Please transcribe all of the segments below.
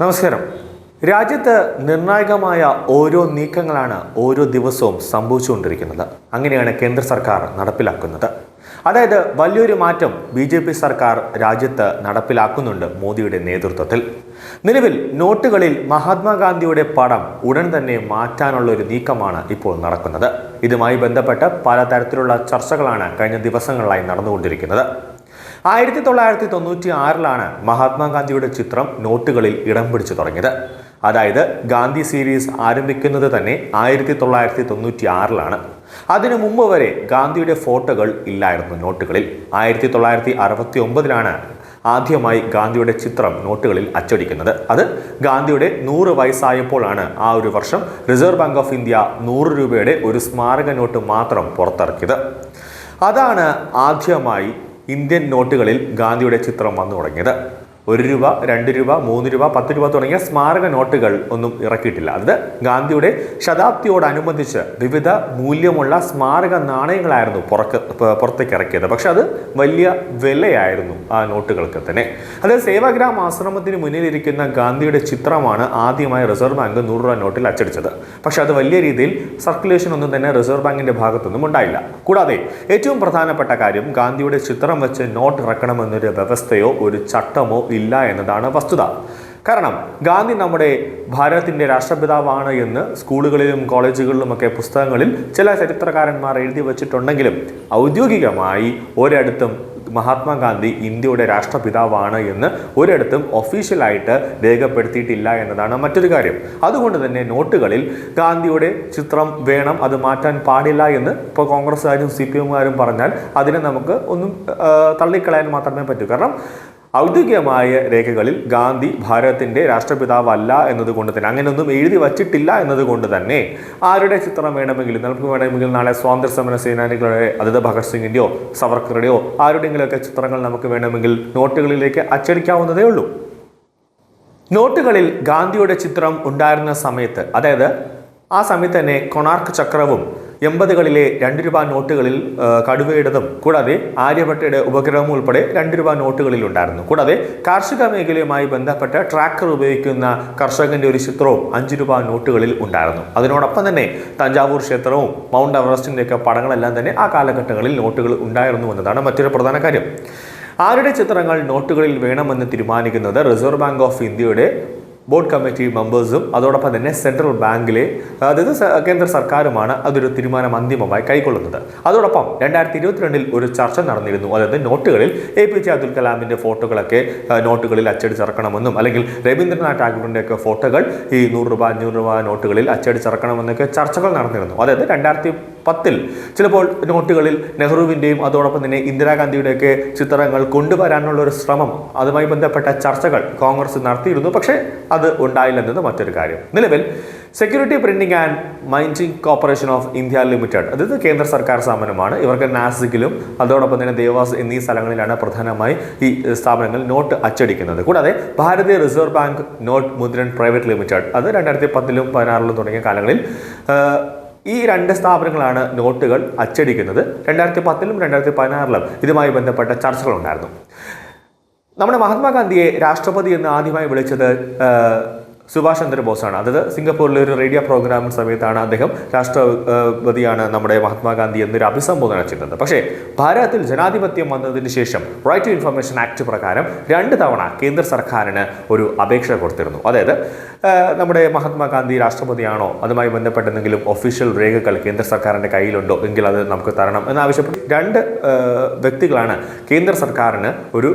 നമസ്കാരം. രാജ്യത്ത് നിർണായകമായ ഓരോ നീക്കങ്ങളാണ് ഓരോ ദിവസവും സംഭവിച്ചുകൊണ്ടിരിക്കുന്നത്. അങ്ങനെയാണ് കേന്ദ്ര സർക്കാർ നടപ്പിലാക്കുന്നത്. അതായത് വലിയൊരു മാറ്റം ബി ജെ പി സർക്കാർ രാജ്യത്ത് നടപ്പിലാക്കുന്നുണ്ട് മോദിയുടെ നേതൃത്വത്തിൽ. നിലവിൽ നോട്ടുകളിൽ മഹാത്മാഗാന്ധിയുടെ പടം ഉടൻ തന്നെ മാറ്റാനുള്ള ഒരു നീക്കമാണ് ഇപ്പോൾ നടക്കുന്നത്. ഇതുമായി ബന്ധപ്പെട്ട് പലതരത്തിലുള്ള ചർച്ചകളാണ് കഴിഞ്ഞ ദിവസങ്ങളിലായി നടന്നുകൊണ്ടിരിക്കുന്നത്. ആയിരത്തി തൊള്ളായിരത്തി തൊണ്ണൂറ്റി ആറിലാണ് മഹാത്മാഗാന്ധിയുടെ ചിത്രം നോട്ടുകളിൽ ഇടം പിടിച്ചു തുടങ്ങിയത്. അതായത് ഗാന്ധി സീരീസ് ആരംഭിക്കുന്നത് തന്നെ ആയിരത്തി തൊള്ളായിരത്തി തൊണ്ണൂറ്റി ആറിലാണ് അതിനു മുമ്പ് വരെ ഗാന്ധിയുടെ ഫോട്ടോകൾ ഇല്ലായിരുന്നു നോട്ടുകളിൽ. ആയിരത്തി തൊള്ളായിരത്തി അറുപത്തി ഒമ്പതിലാണ് ആദ്യമായി ഗാന്ധിയുടെ ചിത്രം നോട്ടുകളിൽ അച്ചടിക്കുന്നത്. അത് ഗാന്ധിയുടെ നൂറ് വയസ്സായപ്പോഴാണ് ആ ഒരു വർഷം റിസർവ് ബാങ്ക് ഓഫ് ഇന്ത്യ നൂറ് രൂപയുടെ ഒരു സ്മാരക നോട്ട് മാത്രം പുറത്തിറക്കിയത്. അതാണ് ആദ്യമായി ഇന്ത്യൻ നോട്ടുകളിൽ ഗാന്ധിയുടെ ചിത്രം വന്നു തുടങ്ങിയത്. ഒരു രൂപ രണ്ട് രൂപ മൂന്ന് രൂപ പത്ത് രൂപ തുടങ്ങിയ സ്മാരക നോട്ടുകൾ ഒന്നും ഇറക്കിയിട്ടില്ല. അത് ഗാന്ധിയുടെ ശതാബ്ദിയോടനുബന്ധിച്ച് വിവിധ മൂല്യമുള്ള സ്മാരക നാണയങ്ങളായിരുന്നു പുറക്ക് പുറത്തേക്ക് ഇറക്കിയത്. പക്ഷെ അത് വലിയ വിലയായിരുന്നു ആ നോട്ടുകൾക്ക് തന്നെ. അത് സേവാഗ്രാം ആശ്രമത്തിന് മുന്നിലിരിക്കുന്ന ഗാന്ധിയുടെ ചിത്രമാണ് ആദ്യമായി റിസർവ് ബാങ്ക് നൂറ് രൂപ നോട്ടിൽ അച്ചടിച്ചത്. പക്ഷെ അത് വലിയ രീതിയിൽ സർക്കുലേഷൻ ഒന്നും തന്നെ റിസർവ് ബാങ്കിന്റെ ഭാഗത്തൊന്നും ഉണ്ടായില്ല. കൂടാതെ ഏറ്റവും പ്രധാനപ്പെട്ട കാര്യം ഗാന്ധിയുടെ ചിത്രം വെച്ച് നോട്ട് ഇറക്കണമെന്നൊരു വ്യവസ്ഥയോ ഒരു ചട്ടമോ ഇല്ല എന്നതാണ് വസ്തുത. കാരണം ഗാന്ധി നമ്മുടെ ഭാരതത്തിന്റെ രാഷ്ട്രപിതാവാണ് എന്ന് സ്കൂളുകളിലും കോളേജുകളിലുമൊക്കെ പുസ്തകങ്ങളിൽ ചില ചരിത്രകാരന്മാർ എഴുതി വച്ചിട്ടുണ്ടെങ്കിലും ഔദ്യോഗികമായി ഒരിടത്തും മഹാത്മാഗാന്ധി ഇന്ത്യയുടെ രാഷ്ട്രപിതാവാണ് എന്ന് ഒരിടത്തും ഒഫീഷ്യലായിട്ട് രേഖപ്പെടുത്തിയിട്ടില്ല എന്നതാണ് മറ്റൊരു കാര്യം. അതുകൊണ്ട് തന്നെ നോട്ടുകളിൽ ഗാന്ധിയുടെ ചിത്രം വേണം അത് മാറ്റാൻ പാടില്ല എന്ന് ഇപ്പോൾ കോൺഗ്രസ്സുകാരും സി പി എമ്മുകാരും പറഞ്ഞാൽ അതിനെ നമുക്ക് ഒന്നും തള്ളിക്കളയാൻ മാത്രമേ പറ്റൂ. കാരണം ഔദ്യോഗികമായ രേഖകളിൽ ഗാന്ധി ഭാരതത്തിന്റെ രാഷ്ട്രപിതാവല്ല എന്നതുകൊണ്ട് തന്നെ അങ്ങനെയൊന്നും എഴുതി വച്ചിട്ടില്ല എന്നതുകൊണ്ട് തന്നെ ആരുടെ ചിത്രം വേണമെങ്കിലും നമുക്ക് വേണമെങ്കിൽ നാളെ സ്വാതന്ത്ര്യ സമര സേനാനികളുടെ അതായത് ഭഗത് സിംഗിന്റെയോ സവർക്കറുടെയോ ആരുടെയെങ്കിലുമൊക്കെ ചിത്രങ്ങൾ നമുക്ക് വേണമെങ്കിൽ നോട്ടുകളിലേക്ക് അച്ചടിക്കാവുന്നതേ ഉള്ളൂ. നോട്ടുകളിൽ ഗാന്ധിയുടെ ചിത്രം ഉണ്ടായിരുന്ന സമയത്ത് അതായത് ആ സമയത്ത് തന്നെ കൊണാർക്ക് ചക്രവും എൺപതുകളിലെ രണ്ട് രൂപ നോട്ടുകളിൽ കടുവയുടേതും കൂടാതെ ആര്യഭട്ടയുടെ ഉപഗ്രഹവും ഉൾപ്പെടെ രണ്ട് രൂപ നോട്ടുകളിൽ ഉണ്ടായിരുന്നു. കൂടാതെ കാർഷിക മേഖലയുമായി ബന്ധപ്പെട്ട ട്രാക്കർ ഉപയോഗിക്കുന്ന കർഷകന്റെ ഒരു ചിത്രവും അഞ്ച് രൂപ നോട്ടുകളിൽ ഉണ്ടായിരുന്നു. അതിനോടൊപ്പം തന്നെ തഞ്ചാവൂർ ക്ഷേത്രവും മൗണ്ട് എവറസ്റ്റിന്റെയൊക്കെ പടങ്ങളെല്ലാം തന്നെ ആ കാലഘട്ടങ്ങളിൽ നോട്ടുകൾ ഉണ്ടായിരുന്നു എന്നതാണ് മറ്റൊരു പ്രധാന കാര്യം. ആരുടെ ചിത്രങ്ങൾ നോട്ടുകളിൽ വേണമെന്ന് തീരുമാനിക്കുന്നത് റിസർവ് ബാങ്ക് ഓഫ് ഇന്ത്യയുടെ ബോർഡ് കമ്മിറ്റി മെമ്പേഴ്സും അതോടൊപ്പം തന്നെ സെൻട്രൽ ബാങ്കിലെ അതായത് കേന്ദ്ര സർക്കാരുമാണ് അതൊരു തീരുമാനം അന്തിമമായി കൈക്കൊള്ളുന്നത്. അതോടൊപ്പം രണ്ടായിരത്തി ഇരുപത്തിരണ്ടിൽ ഒരു ചർച്ച നടന്നിരുന്നു. അതായത് നോട്ടുകളിൽ എ പി ജെ അബ്ദുൽ കലാമിന്റെ ഫോട്ടോകളൊക്കെ നോട്ടുകളിൽ അച്ചടിച്ചിറക്കണമെന്നും അല്ലെങ്കിൽ രവീന്ദ്രനാഥ് ടാഗോറിന്റെയൊക്കെ ഫോട്ടോകൾ ഈ നൂറ് രൂപ അഞ്ഞൂറ് രൂപ നോട്ടുകളിൽ അച്ചടിച്ചിറക്കണമെന്നൊക്കെ ചർച്ചകൾ നടന്നിരുന്നു. അതായത് രണ്ടായിരത്തി പത്തിൽ. ചിലപ്പോൾ നോട്ടുകളിൽ നെഹ്റുവിന്റെയും അതോടൊപ്പം തന്നെ ഇന്ദിരാഗാന്ധിയുടെയൊക്കെ ചിത്രങ്ങൾ കൊണ്ടുവരാനുള്ള ഒരു ശ്രമം അതുമായി ബന്ധപ്പെട്ട ചർച്ചകൾ കോൺഗ്രസ് നടത്തിയിരുന്നു. പക്ഷേ അത് ഉണ്ടായില്ലെന്നത് മറ്റൊരു കാര്യം. നിലവിൽ security printing and minding corporation of India limited അതായത് കേന്ദ്ര സർക്കാർ സ്ഥാപനമാണ്. ഇവർക്ക് നാസിക്കിലും അതോടൊപ്പം തന്നെ ദേവാസ് എന്നീ സ്ഥലങ്ങളിലാണ് പ്രധാനമായി ഈ സ്ഥാപനങ്ങൾ നോട്ട് അച്ചടിക്കുന്നത്. കൂടാതെ Bharatiya reserve bank note Mudran private limited അത് രണ്ടായിരത്തി പത്തിലും പതിനാറിലും തുടങ്ങിയ കാലങ്ങളിൽ ഈ രണ്ട് സ്ഥാപനങ്ങളാണ് നോട്ടുകൾ അച്ചടിക്കുന്നത്. രണ്ടായിരത്തി പത്തിലും രണ്ടായിരത്തി പതിനാറിലും ഇതുമായി ബന്ധപ്പെട്ട ചർച്ചകളുണ്ടായിരുന്നു. നമ്മുടെ മഹാത്മാഗാന്ധിയെ രാഷ്ട്രപതി എന്ന് ആദ്യമായി വിളിച്ചത് സുഭാഷ് ചന്ദ്രബോസാണ്. അതായത് സിംഗപ്പൂരിലെ ഒരു റേഡിയോ പ്രോഗ്രാമിന് സമയത്താണ് അദ്ദേഹം രാഷ്ട്രപതിയാണ് നമ്മുടെ മഹാത്മാഗാന്ധി എന്നൊരു അഭിസംബോധന ചെയ്യുന്നത് പക്ഷേ ഭാരതത്തിൽ ജനാധിപത്യം വന്നതിന് ശേഷം റൈറ്റ് ടു ഇൻഫർമേഷൻ ആക്ട് പ്രകാരം രണ്ട് തവണ കേന്ദ്ര സർക്കാരിന് ഒരു അപേക്ഷ കൊടുത്തിരുന്നു. അതായത് നമ്മുടെ മഹാത്മാഗാന്ധി രാഷ്ട്രപതിയാണോ അതുമായി ബന്ധപ്പെട്ട എന്തെങ്കിലും ഒഫീഷ്യൽ രേഖകൾ കേന്ദ്ര സർക്കാരിന്റെ കയ്യിലുണ്ടോ എങ്കിൽ അത് നമുക്ക് തരണം എന്നാവശ്യപ്പെട്ട് രണ്ട് വ്യക്തികളാണ് കേന്ദ്ര സർക്കാരിന് ഒരു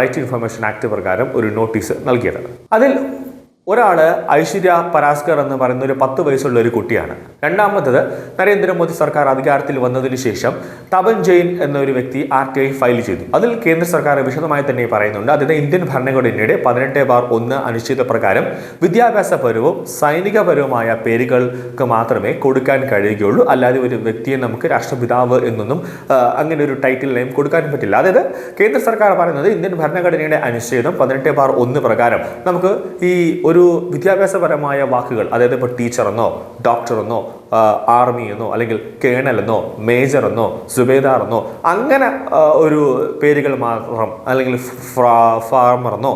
റൈറ്റ് ടു ഇൻഫർമേഷൻ ആക്ട് പ്രകാരം ഒരു നോട്ടീസ് നൽകിയത്. അതിൽ ഒരാൾ ഐശ്വര്യ പരാസ്കർ എന്ന് പറയുന്ന ഒരു പത്ത് വയസ്സുള്ള ഒരു കുട്ടിയാണ്. രണ്ടാമത്തത് നരേന്ദ്രമോദി സർക്കാർ അധികാരത്തിൽ വന്നതിന് ശേഷം തപൻ ജെയിൻ എന്നൊരു വ്യക്തി ആർ ടി ഐ ഫയൽ ചെയ്തു. അതിൽ കേന്ദ്ര സർക്കാർ വിശദമായി തന്നെ പറയുന്നുണ്ട്. അതിന് ഇന്ത്യൻ ഭരണഘടനയുടെ പതിനെട്ട് ബാർ ഒന്ന് അനിശ്ചിത പ്രകാരം വിദ്യാഭ്യാസപരവും സൈനികപരവുമായ പേരുകൾക്ക് മാത്രമേ കൊടുക്കാൻ കഴിയുകയുള്ളൂ. അല്ലാതെ ഒരു വ്യക്തിയെ നമുക്ക് രാഷ്ട്രപിതാവ് എന്നൊന്നും അങ്ങനെ ഒരു ടൈറ്റിൽ നെയിം കൊടുക്കാൻ പറ്റില്ല. അതായത് കേന്ദ്ര സർക്കാർ പറയുന്നത് ഇന്ത്യൻ ഭരണഘടനയുടെ അനുച്ഛേദം പതിനെട്ട് ബാർ ഒന്ന് പ്രകാരം നമുക്ക് ഈ ഒരു വിദ്യാഭ്യാസപരമായ വാക്കുകൾ അതായത് ഇപ്പോൾ ഡോക്ടർ എന്നോ ആർമി എന്നോ അല്ലെങ്കിൽ കേണൽ എന്നോ മേജർ എന്നോ സുബേദാർ എന്നോ അങ്ങനെ ഒരു പേരുകൾ മാത്രം അല്ലെങ്കിൽ ഫാർമർ എന്നോ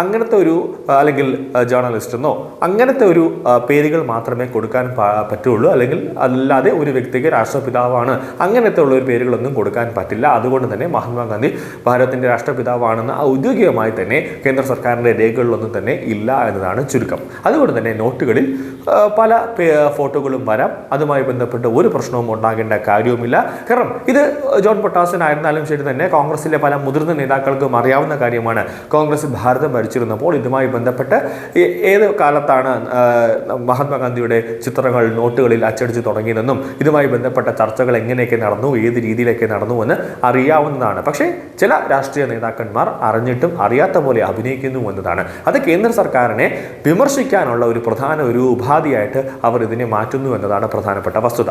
അങ്ങനത്തെ ഒരു അല്ലെങ്കിൽ ജേർണലിസ്റ്റ് എന്നോ അങ്ങനത്തെ ഒരു പേരുകൾ മാത്രമേ കൊടുക്കാൻ പറ്റുള്ളൂ. അല്ലെങ്കിൽ അല്ലാതെ ഒരു വ്യക്തിക്ക് രാഷ്ട്രപിതാവാണ് അങ്ങനത്തെ ഉള്ള ഒരു പേരുകളൊന്നും കൊടുക്കാൻ പറ്റില്ല. അതുകൊണ്ട് തന്നെ മഹാത്മാഗാന്ധി ഭാരതത്തിന്റെ രാഷ്ട്രപിതാവാണെന്ന് ഔദ്യോഗികമായി തന്നെ കേന്ദ്ര സർക്കാരിന്റെ രേഖകളിലൊന്നും തന്നെ ഇല്ല എന്നതാണ് ചുരുക്കം. അതുകൊണ്ട് തന്നെ നോട്ടുകളിൽ പല ഫോട്ടോകളും വരാം. അതുമായി ബന്ധപ്പെട്ട് ഒരു പ്രശ്നവും ഉണ്ടാകേണ്ട കാര്യവുമില്ല. കാരണം ഇത് ജോൺ പൊട്ടാസനായിരുന്നാലും ശരി തന്നെ കോൺഗ്രസിലെ പല മുതിർന്ന നേതാക്കൾക്കും അറിയാവുന്ന കാര്യമാണ്. കോൺഗ്രസ് ഭാരതം ഭരിച്ചിരുന്നപ്പോൾ ഇതുമായി ബന്ധപ്പെട്ട് ഏത് കാലത്താണ് മഹാത്മാഗാന്ധിയുടെ ചിത്രങ്ങൾ നോട്ടുകളിൽ അച്ചടിച്ച് തുടങ്ങിയതെന്നും ഇതുമായി ബന്ധപ്പെട്ട ചർച്ചകൾ എങ്ങനെയൊക്കെ നടന്നു ഏത് രീതിയിലൊക്കെ നടന്നു എന്ന് അറിയാവുന്നതാണ്. പക്ഷേ ചില രാഷ്ട്രീയ നേതാക്കന്മാർ അറിഞ്ഞിട്ടും അറിയാത്ത പോലെ അഭിനയിക്കുന്നു എന്നതാണ്. അത് കേന്ദ്ര സർക്കാരിനെ വിമർശിക്കാനുള്ള ഒരു പ്രധാന ഒരു ഉപാധിയായിട്ട് അവർ ഇതിനെ മാറ്റുന്നു എന്നതാണ് പ്രധാനപ്പെട്ട വസ്തുത.